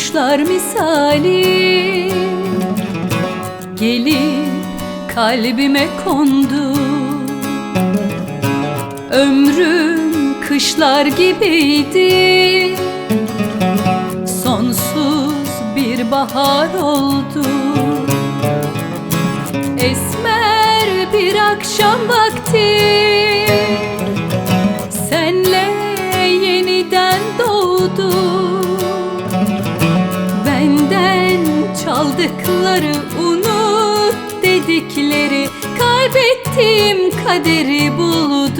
kuşlar misali. Gelip kalbime kondu. Ömrüm kışlar gibiydi. Sonsuz bir bahar oldu. Esmer bir akşam vakti. Senle yeniden doğdu. Çaldıkları unut dedikleri Kaybettiğim kaderi buldu